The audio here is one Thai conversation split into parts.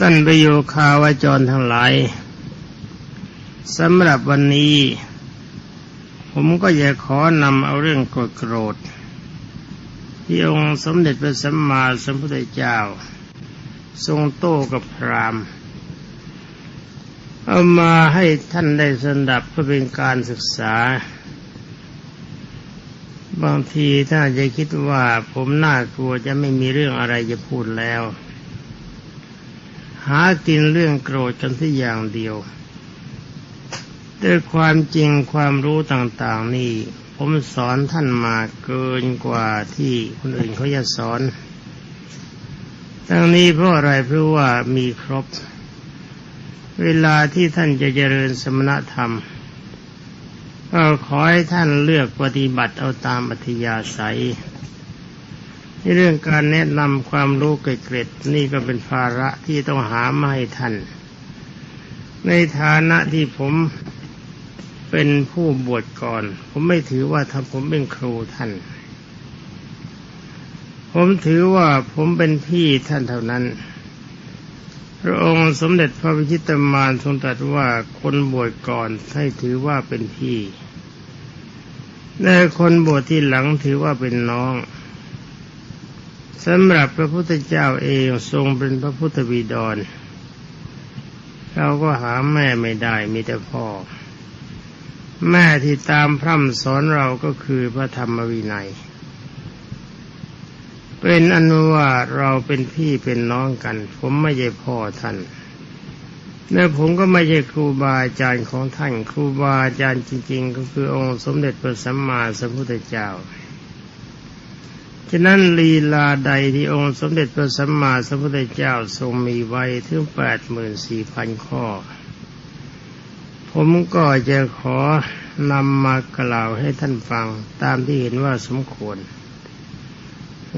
ท่านประโยคาวาจรทั้งหลายสำหรับวันนี้ ผมก็จะขอนำเอาเรื่องโกรธโกรธที่องค์สมเด็จพระสัมมาสัมพุทธเจ้า ทรงโต้กับพรามเอามาให้ท่านได้สดับเพื่อเป็นการศึกษา บางทีถ้าจะคิดว่าผมน่ากลัวจะไม่มีเรื่องอะไรจะพูดแล้ว หากินเรื่องโกรธกันที่อย่างเดียวด้วยความจริงความรู้ต่างๆนี่ ผมสอนท่านมาเกินกว่าที่คนอื่นเขาจะสอนทั้งนี้เพราะอะไรเพราะว่ามีครบ เวลาที่ท่านจะเจริญสมณธรรมก็ขอให้ท่านเลือกปฏิบัติเอาตามอัธยาศัย เรื่องการแนะนำความรู้เกร็ดนี่ก็เป็นภาระที่ต้องหามาให้ท่าน ในฐานะที่ผมเป็นผู้บวชก่อน ผมไม่ถือว่าถ้าผมเป็นครูท่าน ผมถือว่าผมเป็นพี่ท่านเท่านั้น พระองค์สมเด็จพระวิชิตมารทรงตรัสว่าคนบวชก่อนให้ถือว่าเป็นพี่แต่คนบวชที่หลังถือว่าเป็นน้อง สำหรับพระพุทธเจ้าเองทรงเป็นพระพุทธบิดร เราก็หาแม่ไม่ได้มีแต่พ่อ แม่ที่ตามพร่ำสอนเราก็คือพระธรรมวินัย เป็นอนุว่าเราเป็นพี่เป็นน้องกัน ผมไม่ใช่พ่อท่านและผมก็ไม่ใช่ครูบาอาจารย์ของท่าน ครูบาอาจารย์จริง ๆ ก็คือองค์สมเด็จพระสัมมาสัมพุทธเจ้า ฉะนั้นลีลาใดที่องค์สมเด็จพระสัมมาสัมพุทธเจ้าทรงมีไว้ถึงแปดหมื่นสี่พันข้อ ผมก็จะขอนำมากล่าวให้ท่านฟังตามที่เห็นว่าสมควร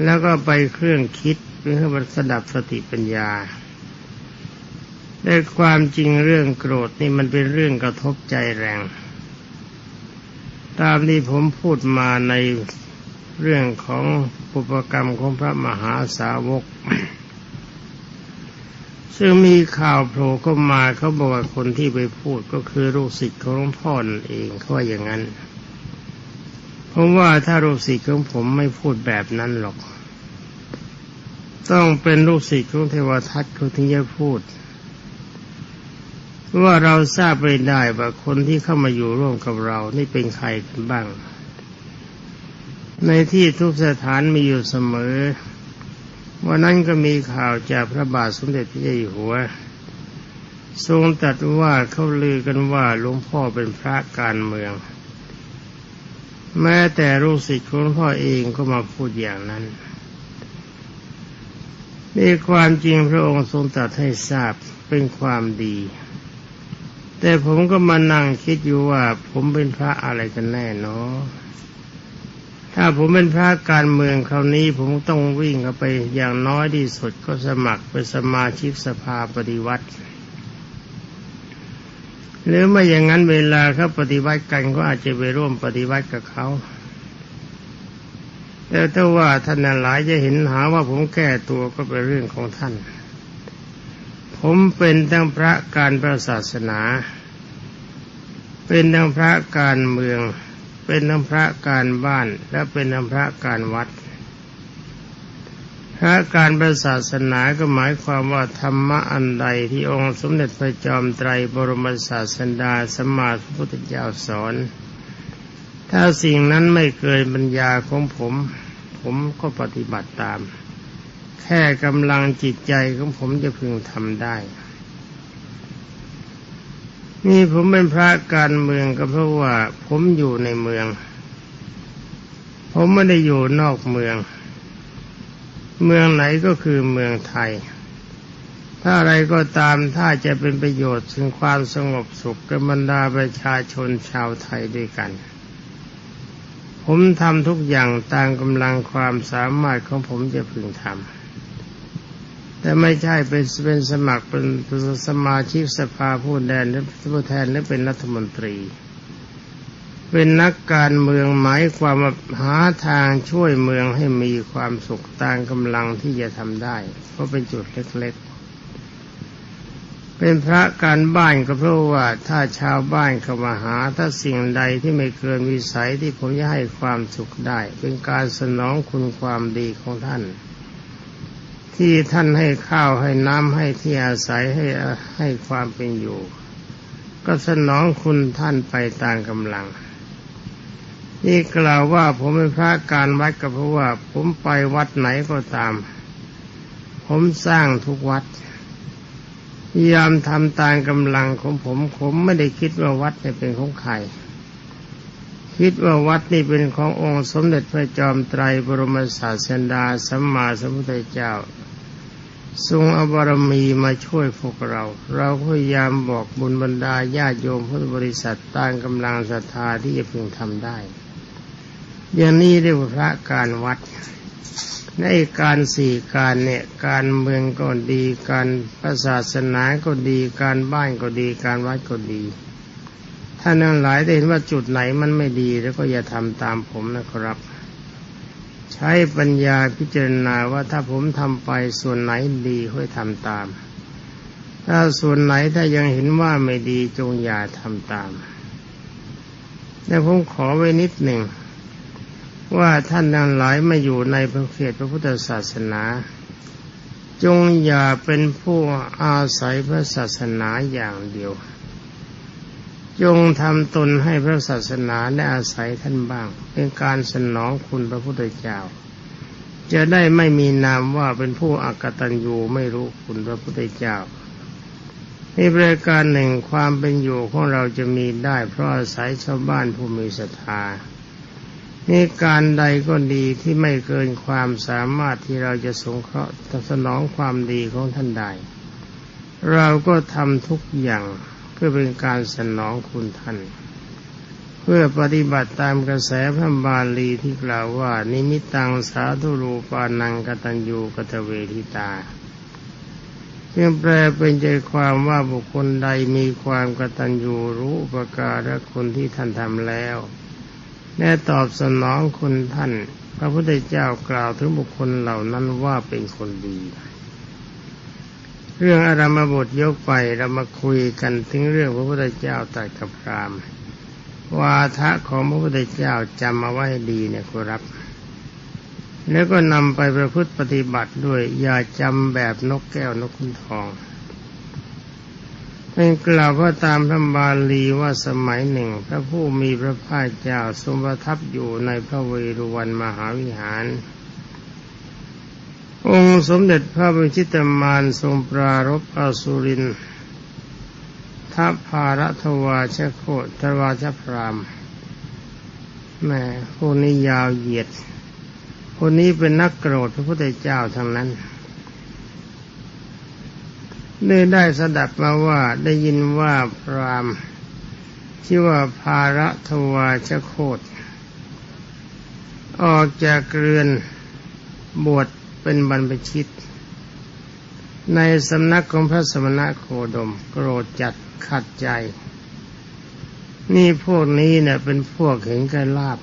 แล้วก็ไปเครื่องคิดเพื่อมันสดับสติปัญญาได้ความจริงเรื่องโกรธนี่มันเป็นเรื่องกระทบใจแรง ตามที่ผมพูดมาใน เรื่องของปุปกรรมของพระมหาสาวก ซึ่งมีข่าวโผล่เข้ามาเขาบอกว่าคนที่ไปพูดก็คือลูกศิษย์ของหลวงพ่อเองเขาว่าอย่างนั้นผมว่าถ้าลูกศิษย์ของผมไม่พูดแบบนั้นหรอก ต้องเป็นลูกศิษย์ของเทวทัตเขาถึงจะพูดว่าเราทราบไปได้ว่าคนที่เข้ามาอยู่ร่วมกับเรา นี่เป็นใครกันบ้าง ในที่ทุกสถานมีอยู่เสมอ วันนั้นก็มีข่าวจากพระบาทสมเด็จพระเจ้าอยู่หัว ทรงตรัสว่าเขาลือกันว่าหลวงพ่อเป็นพระการเมือง แม้แต่ลูกศิษย์ของพ่อเองก็มาพูดอย่างนั้นนี่ความจริงพระองค์ทรงตรัสให้ทราบเป็นความดี แต่ผมก็มานั่งคิดอยู่ว่าผมเป็นพระอะไรกันแน่เนาะ ถ้าผมเป็นพระการเมืองคราวนี้ผมต้องวิ่งเข้าไปอย่างน้อยที่สุดก็สมัครเป็นสมาชิกสภาปฏิวัติ หรือไม่อย่างนั้นเวลาเขาปฏิวัติกันก็อาจจะไปร่วมปฏิวัติกับเขาแต่ถ้าว่าท่านหลายจะเห็นหาว่าผมแก้ตัวก็เป็นเรื่องของท่าน ผมเป็นทั้งพระการพระศาสนา เป็นทั้งพระการเมือง เป็นน้ำพระการบ้านและเป็นน้ำพระการวัด พระการประศาสนาก็หมายความว่าธรรมะอันใดที่องค์สมเด็จพระจอมไตรบรมศาสดาสมมาสัมพุทธเจ้าสอน ถ้าสิ่งนั้นไม่เกินปัญญาของผม ผมก็ปฏิบัติตาม แค่กำลังจิตใจของผมจะพึงทำได้ นี่ผมเป็นพระการเมืองก็เพราะว่า ผมอยู่ในเมือง ผมไม่ได้อยู่นอกเมือง เมืองไหนก็คือเมืองไทย ถ้าอะไรก็ตามถ้าจะเป็นประโยชน์ถึงความสงบสุขกับบรรดาประชาชนชาวไทยด้วยกัน ผมทำทุกอย่างตามกำลังความสามารถของผมจะพึงทำ แต่ไม่ใช่เป็นเป็นสมัครเป็นสมาชิกสภาผู้แทนหรือผู้แทนหรือเป็นรัฐมนตรี เป็นนักการเมืองหมายความหาทางช่วยเมืองให้มีความสุขตามกำลังที่จะทำได้ เพราะเป็นจุดเล็กเป็นพระการบ้านก็เพราะว่าถ้าชาวบ้านเข้ามาหาถ้าสิ่งใดที่ไม่เกินวิสัยที่ผมจะให้ความสุขได้ เป็นการสนองคุณความดีของท่าน ที่ท่านให้ข้าวให้น้ำให้ที่อาศัยให้ให้ความเป็นอยู่ ก็สนองคุณท่านไปตามกำลัง นี่กล่าวว่าผมเป็นพระการวัดก็เพราะว่า ผมไปวัดไหนก็ตาม ผมสร้างทุกวัดพยายามทำตามกำลังของผมผมไม่ได้คิดว่าวัดนี่เป็นของใครคิดว่าวัดนี่เป็นขององค์สมเด็จพระจอมไตรบรมศาสดาสัมมาสัมพุทธเจ้า ทรงอบารมีมาช่วยพวกเรา เราพยายามบอกบุญบรรดาญาติโยมพุทธบริษัทตามกำลังศรัทธาที่จะพึงทำได้ อย่างนี้เรียกว่าพระการวัด ในการสี่การเนี่ยการเมืองก็ดีการศาสนาก็ดีการบ้านก็ดีการวัดก็ดีท่านทั้งหลายได้เห็นว่าจุดไหนมันไม่ดีแล้วก็อย่าทำตามผมนะครับ ใช้ปัญญาพิจารณาว่าถ้าผมทำไปส่วนไหนดีค่อยทำตาม ถ้าส่วนไหนถ้ายังเห็นว่าไม่ดีจงอย่าทำตามแต่ผมขอไว้นิดหนึ่ง ว่าท่านทั้งหลายมาอยู่ในพระเขตพระพุทธศาสนา จงอย่าเป็นผู้อาศัยพระศาสนาอย่างเดียว จงทำตนให้พระศาสนาได้อาศัยท่านบ้าง เป็นการสนองคุณพระพุทธเจ้า จะได้ไม่มีนามว่าเป็นผู้อักตันยูไม่รู้คุณพระพุทธเจ้าในบริการหนึ่งความเป็นอยู่ของเราจะมีได้ เพราะอาศัยชาวบ้านผู้มีศรัทธานี่การใดก็ดีที่ไม่เกินความสามารถที่เราจะสงเคราะห์สนองความดีของท่านใดเราก็ทำทุกอย่าง เพื่อเป็นการสนองคุณท่าน เพื่อปฏิบัติตามกระแสพระบาลีที่กล่าวว่า นิมิตังสาธุรูปานังกตัญญูกตเวทิตาจึงแปลเป็นใจความว่าบุคคลใดมีความกตัญญูรู้ประการะคนที่ท่านทำแล้วและตอบสนองคุณท่าน พระพุทธเจ้ากล่าวถึงบุคคลเหล่านั้นว่าเป็นคนดี เรื่องอารามบทยกไปเรามาคุยกันถึงเรื่องพระพุทธเจ้าตัดกับพรามวาทะของพระพุทธเจ้าจำมาไว้ดีเนี่ยครับ แล้วก็นำไปประพฤติปฏิบัติด้วยอย่าจำแบบนกแก้วนกขุนทองเป็นกล่าวว่าตามพระบาลีว่าสมัยหนึ่ง พระผู้มีพระภาคเจ้าทรงประทับอยู่ในพระเวรุวันมหาวิหาร องค์สมเด็จพระบรมชิตมานทรงปรารบอสุรินทัพภารทวาชโคทวาชพรามแม่พวกนี้ยาวเหยียด คนนี้เป็นนักโกรธพระพุทธเจ้าทั้งนั้นได้ได้สดับมาว่าได้ยินว่าพรามชื่อว่าภาระทวาชโคต ออกจากเรือนบวช เป็นบรรพชิต ในสำนักของพระสมณะโคดม โกรธจัดขัดใจ นี่พวกนี้เนี่ยเป็นพวกเห็นกันลาบ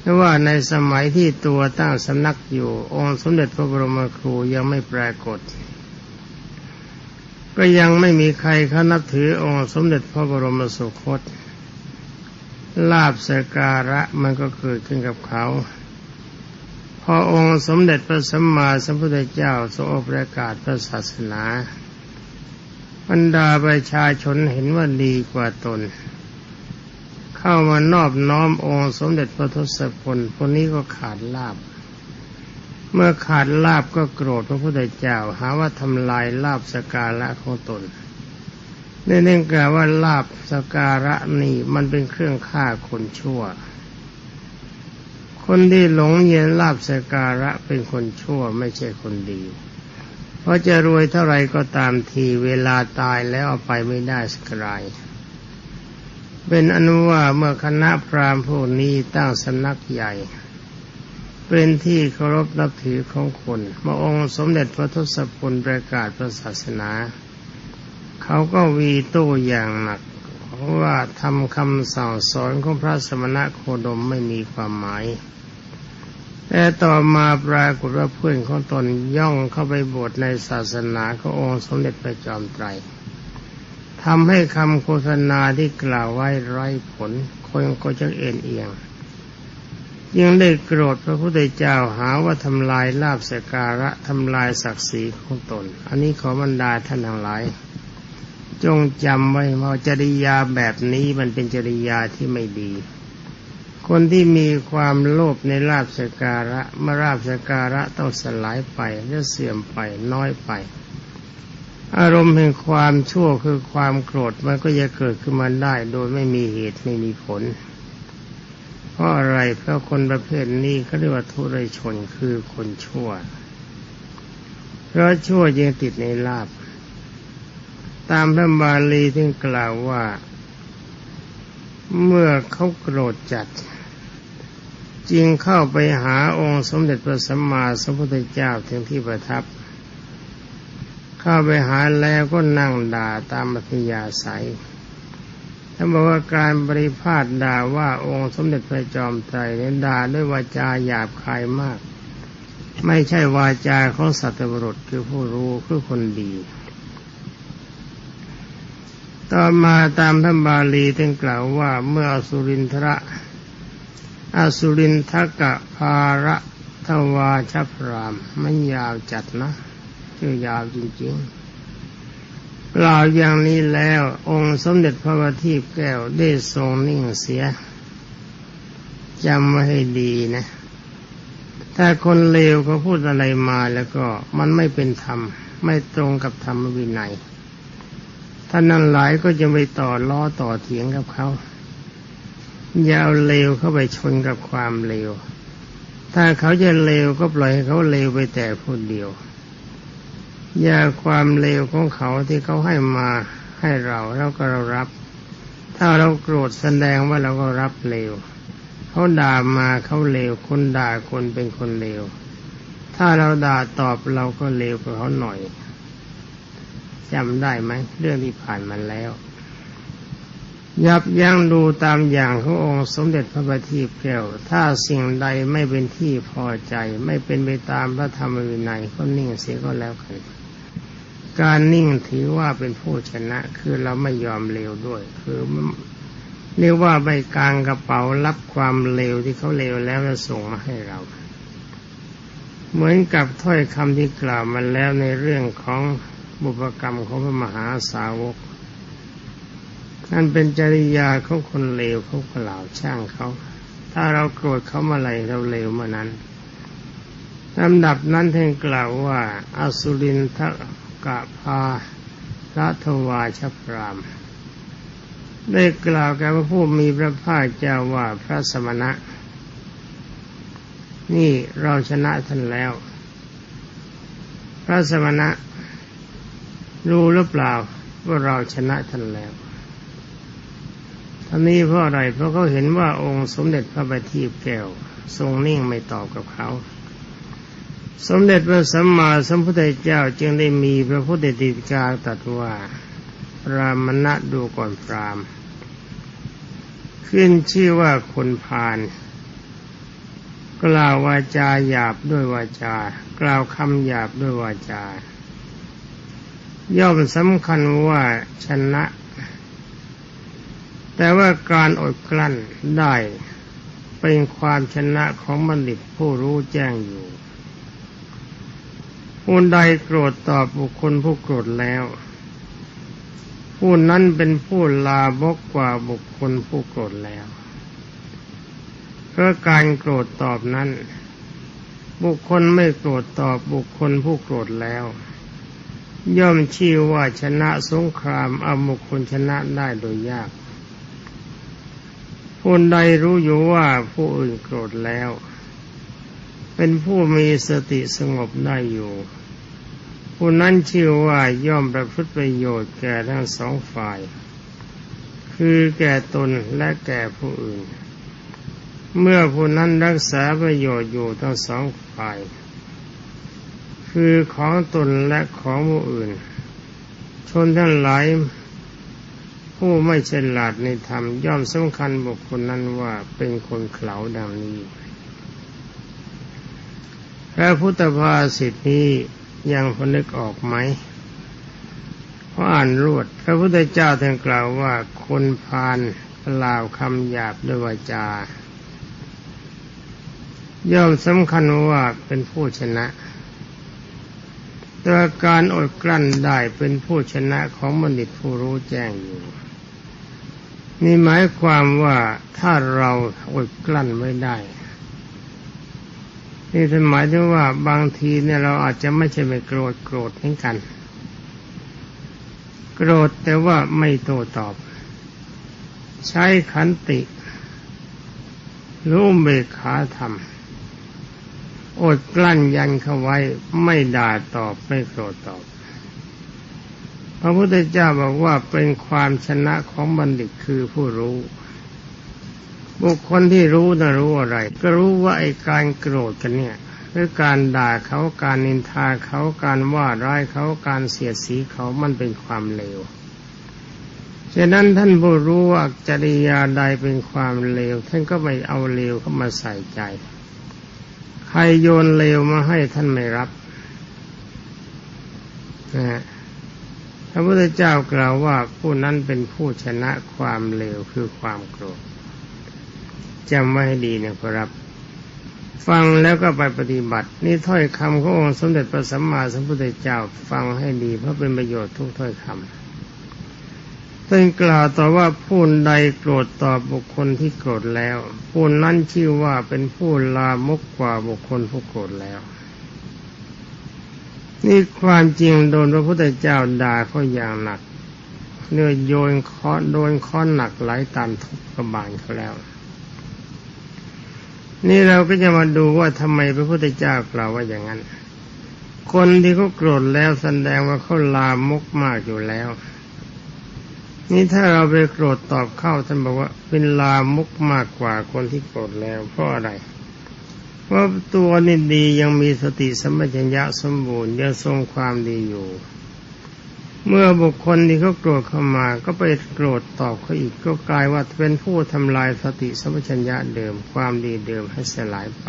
เพราะว่าในสมัยที่ตัวตั้งสำนักอยู่ องค์สมเด็จพระบรมครูยังไม่ปรากฏ ก็ยังไม่มีใครเขานับถือองค์สมเด็จพระบรมสุคตลาบสการะมันก็เกิดขึ้นกับเขา พอองค์สมเด็จพระสัมมาสัมพุทธเจ้าทรงประกาศพระศาสนาบรรดาประชาชนเห็นว่าดีกว่าตน เข้ามานอบน้อมองค์สมเด็จพระทศพลคนนี้ก็ขาดลาบ เมื่อขาดลาบก็โกรธพระพุทธเจ้า หาว่าทำลายลาบสการะของตนเนื่องจากว่าลาบสการะนี่มันเป็นเครื่องฆ่าคนชั่ว คนที่หลงเย็นลาบสการะเป็นคนชั่วไม่ใช่คนดี เพราะจะรวยเท่าไรก็ตามทีเวลาตายแล้วเอาไปไม่ได้สักรายเป็นอนุว่าเมื่อคณะพราหมณ์พวกนี้ตั้งสำนักใหญ่ เป็นที่เคารพนับถือของคนมาองค์สมเด็จพระทศพลประกาศพระศาสนา เขาก็วีโต้อย่างหนักเพราะว่าทำคำสั่งสอนของพระสมณะโคดมไม่มีความหมาย แต่ต่อมาปรากฏว่าเพื่อนของตนย่องเข้าไปบวชในศาสนาขององค์สมเด็จพระจอมไตรทำให้คำโฆษณาที่กล่าวไว้ไร้ผล คนก็จะเอ็นเอียงยังได้โกรธพระพุทธเจ้าหาว่าทำลายลาบสการะทำลายศักดิ์ศรีของตน อันนี้ขอบรรดาท่านทั้งหลาย จงจำไว้ว่าจริยาแบบนี้มันเป็นจริยาที่ไม่ดี คนที่มีความโลภในลาบสการะเมื่อลาบสการะต้องสลายไปและเสื่อมไปน้อยไป อารมณ์แห่งความชั่วคือความโกรธมันก็จะเกิดขึ้นมาได้ โดยไม่มีเหตุไม่มีผล เพราะอะไรเพราะคนประเภทนี้เขาเรียกว่าทุเรชนคือคนชั่ว เพราะชั่วยังติดในลาบ ตามพระบาลีที่กล่าวว่าเมื่อเขาโกรธจัด จึงเข้าไปหาองค์สมเด็จพระสัมมาสัมพุทธเจ้าถึงที่ประทับ เข้าไปหาแล้วก็นั่งด่าตามมัธยาศัยท่านบอกว่าการบริพาทด่าว่าองค์สมเด็จพระจอมไตรเนี่ยด่าด้วยวาจาหยาบคายมาก ไม่ใช่วาจาของสัตว์บรุษคือผู้รู้คือคนดีต่อมาตามท่านบาลีท่านกล่าวว่าเมื่ออสุรินทระ อสุรินทกะภาระทวาชพรามมันยาวจัดนะชื่อยาวจริงๆกล่าวอย่างนี้แล้ว องค์สมเด็จพระบัณฑิตแก้วได้ทรงนิ่งเสียจำไว้ให้ดีนะ ถ้าคนเลวเขาพูดอะไรมาแล้วก็มันไม่เป็นธรรม ไม่ตรงกับธรรมวินัยท่านนั้นหลายก็จะไปต่อล้อต่อเถียงกับเขา อย่าเอาเลวเข้าไปชนกับความเลว ถ้าเขาจะเลวก็ปล่อยให้เขาเลวไปแต่ผู้เดียว อย่าความเลวของเขาที่เขาให้มาให้เราแล้วก็เรารับ ถ้าเราโกรธแสดงว่าเราก็รับเลว เขาด่ามาเขาเลว คนด่าคนเป็นคนเลว ถ้าเราด่าตอบเราก็เลวกว่าเขาหน่อยจำได้ไหมเรื่องที่ผ่านมาแล้ว ยับยั้งดูตามอย่างขององค์สมเด็จพระบัณฑิตแก้ว ถ้าสิ่งใดไม่เป็นที่พอใจ ไม่เป็นไปตามพระธรรมวินัยก็นิ่งเสียก็แล้วกันการนิ่งถือว่าเป็นผู้ชนะ คือเราไม่ยอมเลวด้วย คือเรียกว่าใบกลางกระเป๋ารับความเลวที่เขาเลวแล้วแล้วส่งมาให้เรา เหมือนกับถ้อยคำที่กล่าวมาแล้วในเรื่องของบุพกรรมของพระมหาสาวก นั่นเป็นจริยาของคนเลวเขากล่าวช่างเขา ถ้าเราโกรธเขาเมื่อไรเราเลวเมื่อนั้นลำดับนั้นท่านกล่าวว่าอสุรินทกะพาระทวาชพรามได้กล่าวแก่พระผู้มีพระภาคเจ้าว่าพระสมณะ นี่เราชนะท่านแล้ว พระสมณะรู้หรือเปล่าว่าเราชนะท่านแล้ว ท่านนี้เพราะอะไร เพราะเขาเห็นว่าองค์สมเด็จพระบัณฑิตแก้ว ทรงนิ่งไม่ตอบกับเขา สมเด็จพระสัมมาสัมพุทธเจ้าจึงได้มีพระพุทธติกาตรัสว่ารามณะดูก่อนพราม ขึ้นชื่อว่าคนพาลกล่าววาจาหยาบด้วยวาจา กล่าวคำหยาบด้วยวาจา ย่อมสำคัญว่าชนะ แต่ว่าการอดกลั้นได้เป็นความชนะของบัณฑิตผู้รู้แจ้งอยู่ผู้ใดโกรธตอบบุคคลผู้โกรธแล้ว ผู้นั้นเป็นผู้ลาบกกว่าบุคคลผู้โกรธแล้วเพราะการโกรธตอบนั้น บุคคลไม่โกรธตอบบุคคลผู้โกรธแล้ว ย่อมชื่อว่าชนะสงครามเอาบุคคลชนะได้โดยยาก ผู้ใดรู้อยู่ว่าผู้อื่นโกรธแล้ว เป็นผู้มีสติสงบได้อยู่ผู้นั้นชื่อว่าย่อมประพฤติประโยชน์แก่ทั้งสองฝ่าย คือแก่ตนและแก่ผู้อื่น เมื่อผู้นั้นรักษาประโยชน์อยู่ทั้งสองฝ่าย คือของตนและของผู้อื่น ชนทั้งหลาย ผู้ไม่ฉลาดในธรรมย่อมสำคัญบุคคลนั้นว่าเป็นคนเขลาดังนี้ พระพุทธภาษิตนี้ยังพนึกออกไหมเพราะอ่านรวด พระพุทธเจ้าท่านกล่าวว่าคนพาลกล่าวคำหยาบด้วยวาจา ย่อมสำคัญว่าเป็นผู้ชนะแต่การอดกลั้นได้เป็นผู้ชนะของบัณฑิตผู้รู้แจ้งอยู่ นี่หมายความว่าถ้าเราอดกลั้นไม่ได้ นี่หมายถึงว่าบางทีเนี่ยเราอาจจะไม่ใช่ไปโกรธโกรธเหมือนกัน โกรธแต่ว่าไม่โต้ตอบ ใช้ขันติรู้เบกขาธรรมอดกลั้นยันเข้าไว้ไม่ด่าตอบไม่โกรธตอบ พระพุทธเจ้าบอกว่าเป็นความชนะของบัณฑิตคือผู้รู้ บุคคลที่รู้นะรู้อะไร ก็รู้ว่าไอ้การโกรธกันเนี่ยหรือการด่าเขาการนินทาเขาการว่าร้ายเขาการเสียดสีเขามันเป็นความเลวฉะนั้นท่านผู้รู้ว่าจริยาใดเป็นความเลว ท่านก็ไม่เอาเลวเข้ามาใส่ใจ ใครโยนเลวมาให้ท่านไม่รับนะ พระพุทธเจ้ากล่าวว่าผู้นั้นเป็นผู้ชนะความเลวคือความโกรธจำไว้ให้ดีนะครับ ฟังแล้วก็ไปปฏิบัติ นี่ถ้อยคำขององค์สมเด็จพระสัมมาสัมพุทธเจ้าฟังให้ดีเพราะเป็นประโยชน์ทุกถ้อยคำท่านกล่าวต่อว่าผู้ใดโกรธต่อบุคคลที่โกรธแล้ว ผู้นั้นชื่อว่าเป็นผู้ลามกกว่าบุคคลผู้โกรธแล้ว นี่ความจริงโดนพระพุทธเจ้าด่าเขาอย่างหนักเนื้อโยนค้อนโดนค้อนหนักหลายตันทุบกระบาลเขาแล้ว นี่เราก็จะมาดูว่าทำไมพระพุทธเจ้ากล่าวว่าอย่างนั้น คนที่เขาโกรธแล้วแสดงว่าเขาลามกมากอยู่แล้ว นี่ถ้าเราไปโกรธตอบเข้าท่านบอกว่าเป็นลามุกมากกว่าคนที่โกรธแล้วเพราะอะไร เพราะตัวนี่ดียังมีสติสัมปชัญญะสมบูรณ์ยังทรงความดีอยู่ เมื่อบุคคลที่เขาโกรธเข้ามา ก็ไปโกรธตอบเขาอีกก็กลายว่าเป็นผู้ทำลายสติสัมปชัญญะเดิมความดีเดิมให้สลายไป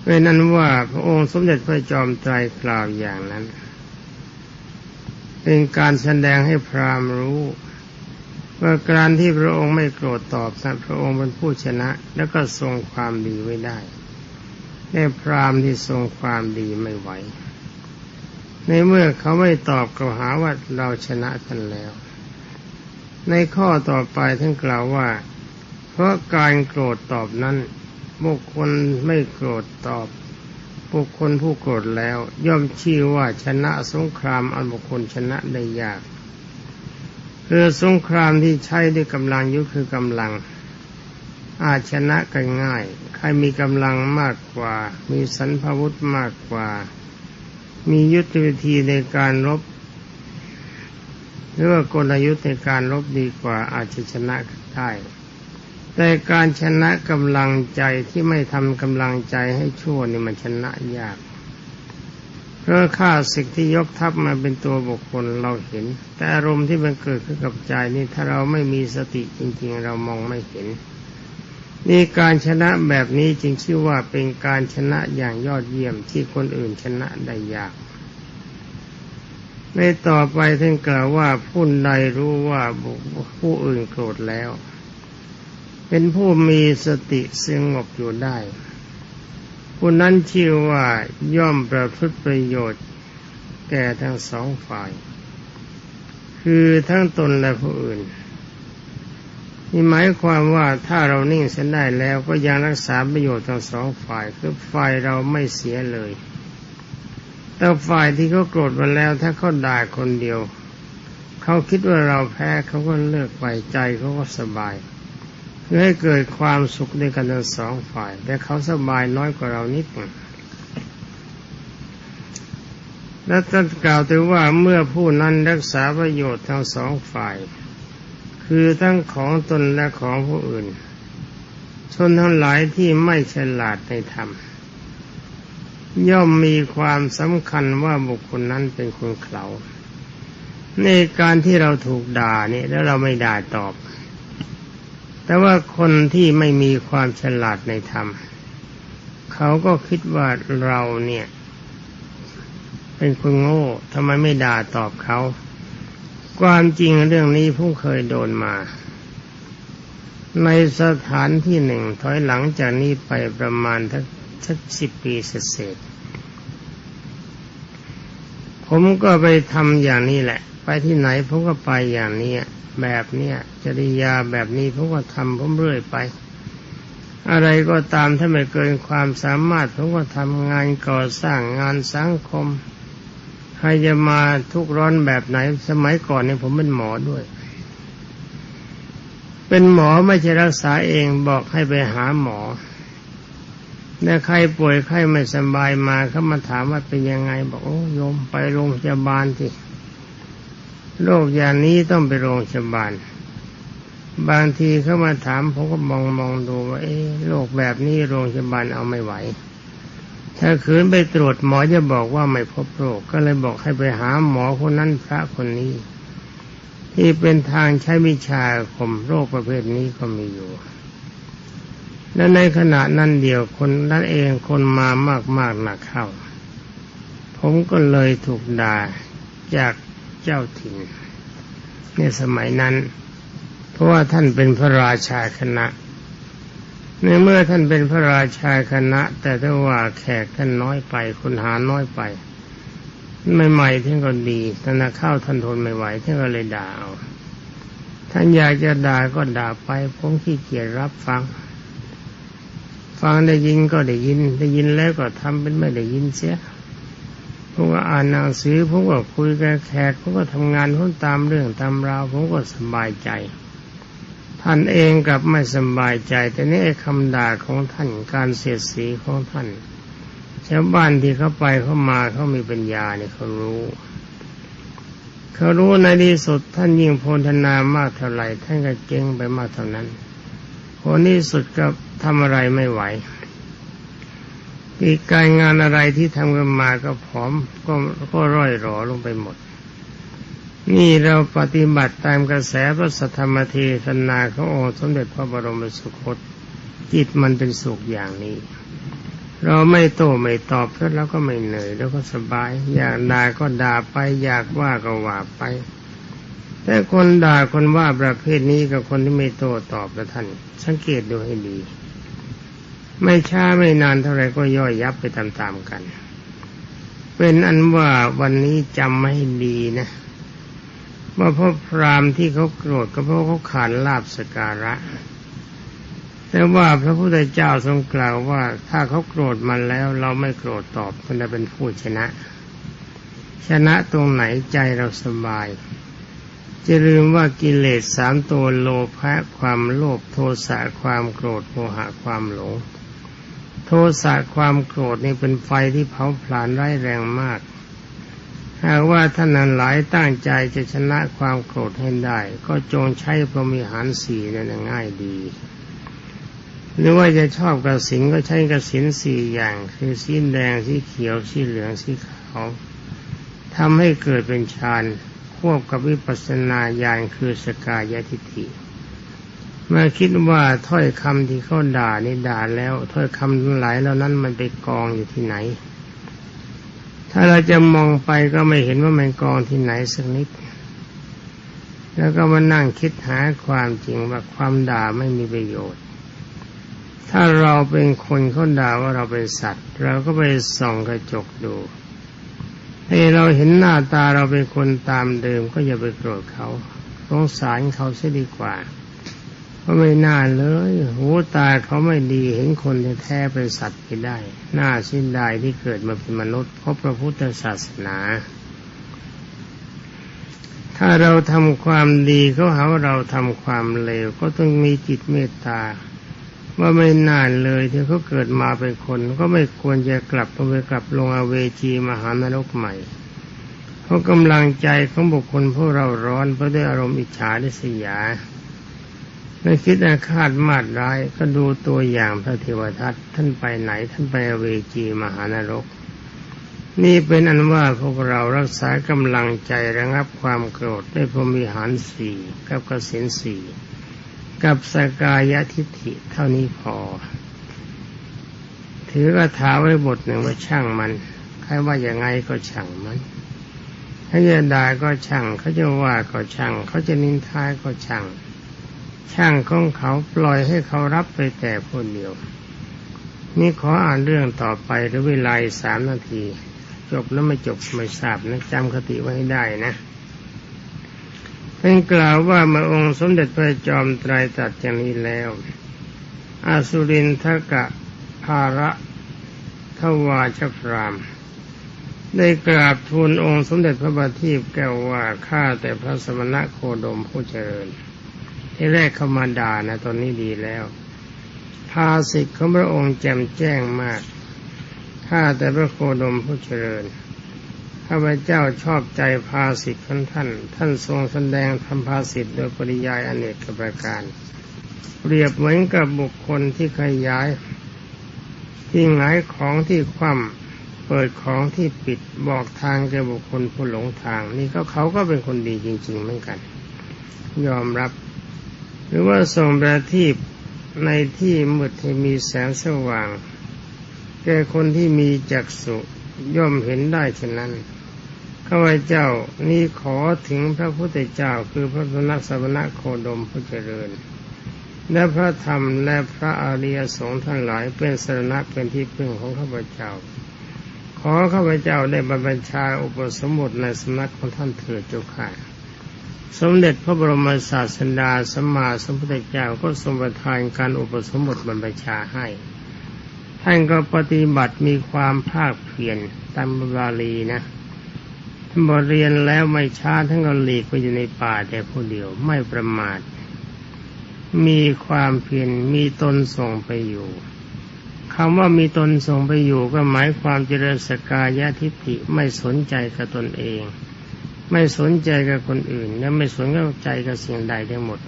เพราะนั้นว่าพระองค์สมเด็จพระจอมไตรกล่าวอย่างนั้น เป็นการแสดงให้พราหมณ์รู้ ว่าการที่พระองค์ไม่โกรธตอบท่านพระองค์เป็นผู้ชนะ แล้วก็ทรงความดีไว้ได้แต่พราหมณ์ที่ทรงความดีไม่ไหว ในเมื่อเขาไม่ตอบกล่าวหาว่าเราชนะท่านแล้ว ในข้อต่อไปท่านกล่าวว่า เพราะการโกรธตอบนั้นบุคคลไม่โกรธตอบบุคคลผู้โกรธแล้ว ย่อมชื่อว่าชนะสงครามอันบุคคลชนะได้ยาก คือสงครามที่ใช้ด้วยกำลังยุคือกำลัง อาจชนะกันง่าย ใครมีกำลังมากกว่า มีสันพวุธมากกว่า มียุทธวิธีในการรบหรือว่ากลยุทธ์ในการรบดีกว่าอาจจะชนะได้แต่การชนะกำลังใจที่ไม่ทำกำลังใจให้ชั่วนี่มันชนะยาก เพราะข้าศึกที่ยกทัพมาเป็นตัวบุคคลเราเห็น แต่อารมณ์ที่มันเกิดขึ้นกับใจนี่ถ้าเราไม่มีสติจริง ๆ เรามองไม่เห็น นี่การชนะแบบนี้จึงชื่อว่าเป็นการชนะอย่างยอดเยี่ยมที่คนอื่นชนะได้ยากในต่อไปท่านกล่าวว่าผู้ใดรู้ว่าผู้อื่นโกรธแล้ว เป็นผู้มีสติสงบอยู่ได้ ผู้นั้นชื่อว่าย่อมประพฤติประโยชน์ แก่ทั้งสองฝ่าย คือทั้งตนและผู้อื่นนี่หมายความว่าถ้าเรานิ่งเส้นได้แล้วก็ยังรักษาประโยชน์ทั้งสองฝ่ายคือฝ่ายเราไม่เสียเลย แต่ฝ่ายที่เขาโกรธมาแล้วถ้าเขาด่าคนเดียว เขาคิดว่าเราแพ้เขาก็เลิกไปใจเขาก็สบาย พื่อให้เกิดความสุขด้วยกันทั้งสองฝ่าย แต่เขาสบายน้อยกว่าเรานิดหนึ่งและท่านกล่าวถึงว่าเมื่อผู้นั้นรักษาประโยชน์ทั้งสองฝ่าย คือทั้งของตนและของผู้อื่น ชนทั้งหลายที่ไม่ฉลาดในธรรม ย่อมมีความสำคัญว่าบุคคลนั้นเป็นคนเขาในการที่เราถูกด่าเนี่ยแล้วเราไม่ด่าตอบ แต่ว่าคนที่ไม่มีความฉลาดในธรรม เขาก็คิดว่าเราเนี่ย เป็นคนโง่ทำไมไม่ด่าตอบเขา ความจริงเรื่องนี้ผมเคยโดนมา ในสถานที่หนึ่งถอยหลังจากนี้ไปประมาณทักสักสิบปีเศษผมก็ไปทำอย่างนี้แหละ ไปที่ไหนผมก็ไปอย่างนี้ แบบเนี้ยจริยาแบบนี้ผมก็ทำผมเรื่อยไป อะไรก็ตามถ้าไม่เกินความสามารถผมก็ทำงานก่อสร้างงานสังคมใครจะมาทุกร้อนแบบไหน สมัยก่อนเนี่ยผมเป็นหมอด้วย เป็นหมอไม่ใช่รักษาเองบอกให้ไปหาหมอถ้าใครป่วยใครไม่สบายมาเขามาถามว่าเป็นยังไง บอกโอ้โยมไปโรงพยาบาลที่ โรคอย่างนี้ต้องไปโรงพยาบาล บางทีเขามาถามผมก็มองมองดูว่าเอ๊โรคแบบนี้โรงพยาบาลเอาไม่ไหว ถ้าขืนไปตรวจหมอจะบอกว่าไม่พบโรคก็เลยบอกให้ไปหาหมอคนนั้นพระคนนี้ ที่เป็นทางใช้วิชาข่มโรคประเภทนี้ก็มีอยู่และในขณะนั้นเดียวคนนั้นเองคนมามากมากหนักเข้า ผมก็เลยถูกด่าจาก เจ้าถิ่นในสมัยนั้น เพราะว่าท่านเป็นพระราชาคณะ ในเมื่อท่านเป็นพระราชาคณะ แต่ถ้าว่าแขกท่านน้อยไปคนหาน้อยไปใหม่ๆท่านก็ดีท่านเข้าท่านทนไม่ไหวท่านก็เลยด่าเอาท่านอยากจะด่าก็ด่าไปผมขี้เกียจรับฟัง ฟังได้ยินก็ได้ยิน ได้ยินแล้วก็ทำเป็นไม่ได้ยินเสีย ผมก็อ่านหนังสือผมก็คุยกับแขกผมก็ทำงานผมตามเรื่องตามราวผมก็สบายใจ ท่านเองกลับไม่สบายใจ แต่นี่คำด่าของท่านการเสียดสีของท่านชาวบ้านที่เขาไปเขามาเขามีปัญญาเนี่ยเขารู้เขารู้ในที่สุดท่านยิ่งโพธนามากเท่าไหร่ท่านก็เจ๊งไปมากเท่านั้นผลที่สุดก็ทำอะไรไม่ไหว อีกการงานอะไรที่ทำกันมาก็ผอมก็ก็ร่อยหรอลงไปหมด นี่เราปฏิบัติตามกระแสพระสัทธรรมเทศนาขององค์สมเด็จพระบรมสุคตจิตมันเป็นสุขอย่างนี้ เราไม่โต้ไม่ตอบแล้วก็ไม่เหนื่อยแล้วก็สบาย อยากด่าก็ด่าไป อยากว่าก็ว่าไป แต่คนด่าคนว่าประเภทนี้กับคนที่ไม่โต้ตอบแล้วท่าน สังเกตดูให้ดี ไม่ช้าไม่นานเท่าไรก็ย่อยยับไปตามๆกัน เป็นอันว่าวันนี้จำไม่ดีนะว่าพราะพรามที่เขาโกรธก็เพราะเขาขาดลาบสการะ แต่ว่าพระพุทธเจ้าทรงกล่าวว่าถ้าเขาโกรธมันแล้ว เราไม่โกรธตอบมันจะเป็นผู้ชนะ ชนะตรงไหนใจเราสบายจะลืมว่ากิเลสสามตัวโลภะความโลภโทสะความโกรธโมหะความหลง โทสะความโกรธนี่เป็นไฟที่เผาผลาญร้ายแรงมาก หากว่าท่านนั้นหลายตั้งใจจะชนะความโกรธให้ได้ ก็จงใช้พรหมิหารสีนั่นง่ายดี หรือว่าจะชอบกระสินก็ใช้กระสินสี่อย่าง คือสีแดงสีเขียวสีเหลืองสีขาวทำให้เกิดเป็นฌานควบกับวิปัสสนาญาณคือสกายทิฏฐิ มื่อคิดว่าถ้อยคำที่เขาด่านี่ด่าแล้ว ถ้อยคำทั้งหลายเหล่านั้นมันไปกองอยู่ที่ไหน ถ้าเราจะมองไปก็ไม่เห็นว่ามันกองที่ไหนสักนิด แล้วก็มานั่งคิดหาความจริงว่าความด่าไม่มีประโยชน์ ถ้าเราเป็นคนเขาด่าว่าเราเป็นสัตว์ เราก็ไปส่องกระจกดูให้เราเห็นหน้าตาเราเป็นคนตามเดิมก็อย่าไปโกรธเขาสงสารเขาเสียดีกว่า ไม่น่าเลยหูตาเขาไม่ดีเห็นคนแท้เป็นสัตว์ไปได้น่าสิ้นได้ที่เกิดมาเป็นมนุษย์ เพราะพระพุทธศาสนา ถ้าเราทำความดีเขาหาเราทำความเลวก็ต้องมีจิตเมตตา ว่าไม่น่าเลยที่เขาเกิดมาเป็นคน ก็ไม่ควรจะกลับไปกลับลงอเวจีมหานรกใหม่เพราะกำลังใจของบุคคลพวกเราร้อนเพราะด้วยอารมณ์อิจฉาดิษยา ไม่คิดอาฆาตมาดร้ายก็ดูตัวอย่างพระเทวทัตท่านไปไหนท่านไปเวจีมหานรก นี่เป็นอันว่าพวกเรารักษากำลังใจระงับความโกรธได้พรมีหารสี่กับกสินสี่กับสกายทิฏฐิเท่านี้พอ ถือกระถาไว้บทหนึ่งว่าช่างมันใครว่าอย่างไงก็ช่างมันเขาจะด่าก็ช่างเขาจะว่าก็ช่างเขาจะนินทาก็ช่าง ช่างของเขาปล่อยให้เขารับไปแต่คนเดียว นี่ขออ่านเรื่องต่อไปหรือเวลาสามนาที จบแล้วไม่จบไม่ทราบนะจำคติไว้ให้ได้นะเป็นกล่าวว่าเมื่อองค์สมเด็จพระจอมไตรตรัสอย่างนี้แล้วอาสุรินทกะภาระทวาชพรามได้กราบทูลองค์สมเด็จพระบาทีพแก้วว่าข้าแต่พระสมณะโคดมผู้เจริญ ที่แรกเขามาด่านะตอนนี้ดีแล้ว ภาสิทธิ์ของพระองค์แจ่มแจ้งมาก ข้าแต่พระโคดมผู้เจริญ ข้าพเจ้าชอบใจภาสิทธิ์ของท่าน ท่านทรงแสดงทำภาสิทธิ์โดยปริยายอเนกประการ เปรียบเหมือนกับบุคคลที่ขยาย ที่หงายของที่คว่ำเปิดของที่ปิดบอกทางแก่บุคคลผู้หลงทาง นี่ก็เขาก็เป็นคนดีจริง ๆ เหมือนกัน ยอมรับ หรือว่าทรงประทีปในที่มืดให้มีแสงสว่าง แก่คนที่มีจักษุย่อมเห็นได้ฉะนั้นข้าพเจ้านี่ขอถึงพระพุทธเจ้าคือพระสนักสวนะโคดมผู้เจริญ และพระธรรมและพระอริยสงฆ์ทั้งหลายเป็นสรณะเป็นที่พึ่งของข้าพเจ้า ขอข้าพเจ้าได้บรรพชาอุปสมบทในสำนักของท่านเถิดเจ้าค่ะ สมเด็จพระบรมศาสดาสัมมาสัมพุทธเจ้าก็ทรงประทานการอุปสมบทบรรพชาให้ ท่านก็ปฏิบัติมีความภาคเพียรตามบาลีนะท่านบทเรียนแล้วไม่ช้าท่านก็หลีกไปอยู่ในป่าแต่ผู้เดียวไม่ประมาท มีความเพียรมีตนส่งไปอยู่คำว่ามีตนส่งไปอยู่ก็หมายความเจริญสกายะทิฏฐิไม่สนใจกับตนเอง ไม่สนใจกับคนอื่น และไม่สนใจกับสิ่งใดทั้งหมด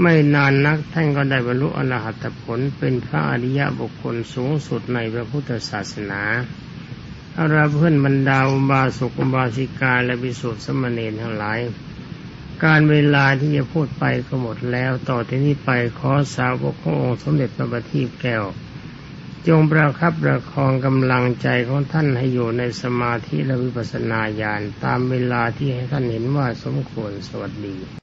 ไม่นานนักท่านก็ได้บรรลุอรหัตผลเป็นพระอริยบุคคลสูงสุดในพระพุทธศาสนาอาราเพื่อนบรรดาอุบาสกอุบาสิกาและบิสุทธิสมณีทั้งหลาย การเวลาที่จะพูดไปก็หมดแล้ว ต่อที่นี้ไปขอสาวกขององค์สมเด็จพระบัณฑิตแก้ว จงประคับประคองกำลังใจของท่านให้อยู่ในสมาธิและวิปัสสนาญาณตามเวลาที่ให้ท่านเห็นว่าสมควรสวัสดี